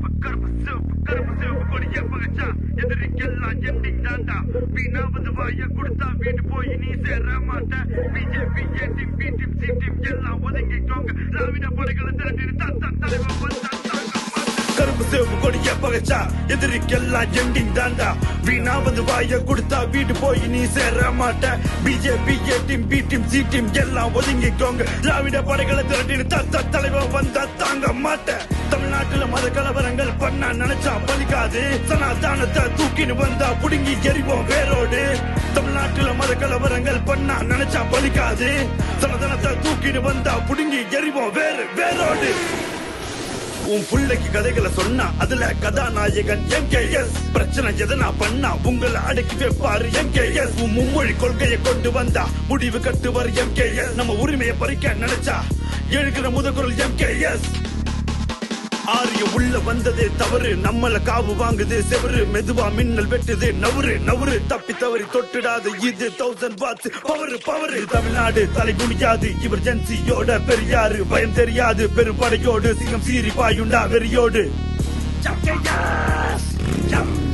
சிவப்பு கருப்பு சிவப்பு கொடிய பகச்சா எதிரிக்கெல்லாம் எண்டிங் தாண்டா வீணாவது வாய கொடுத்தா வீடு போய் நீ சேர மாட்ட BJP A team B team C team எல்லாம் ஒதுங்கிக்கோங்க திராவிட படைகளை திரட்டி தான் தான் தலைவன் வந்தா தாங்க மாட்டேன் கருப்பு கொடிய பகச்சா? எதிரிக்கெல்லாம் எண்டிங் தாண்டா. வீணாவது வாய கொடுத்தா வீடு போய் நீ சேர மாட்ட. BJP A team B team C team எல்லாம் ஒதுங்கிக்கோங்க. திராவிட படைகளை திரட்டின்னு தத்த தலைவர் வந்தா தாங்க மாட்டேன் தமிழ்நாட்டுல மத கலவரங்கள் பண்ண நினைச்சா பலிக்காது. சனாதானத்தை தூக்கின்னு வந்தா புடுங்கி எரிவோம் வேரோடு. தமிழ்நாட்டுல மத கலவரங்கள் பண்ணா நினைச்சா பலிக்காது. சனாதானத்தை தூக்கின்னு வந்தா புடுங்கி எரிவோம் வேறு வேரோடு. உன் பிள்ளைக்கு கதைகளை சொன்னா அதுல கதாநாயகன் எம் கே எஸ் பிரச்சனை எதனா பண்ணா உங்களை அடக்கி வைப்பாரு எம் கே எஸ் உன் மும்மொழி கொள்கையை கொண்டு வந்தா முடிவு கட்டுவார் எஸ் நம்ம உரிமையை பறிக்க நினைச்சா எழுகிற கே எஸ் ஆரிய உள்ள வந்ததே தவறு. நம்மள காவு வாங்குது செவரு. மெதுவா மின்னல் வெட்டுது நவரு நவரு தப்பி தவறி தொட்டுடாது இது thousand watts power power Tamil Nadu தலை குனியாது. இவர் ஜென்சியோட பெரியாரு. பயம் தெரியாது பெரும்படையோடு. சிங்கம் சீரி பாயுண்டா வெறியோடு. Yes! jump.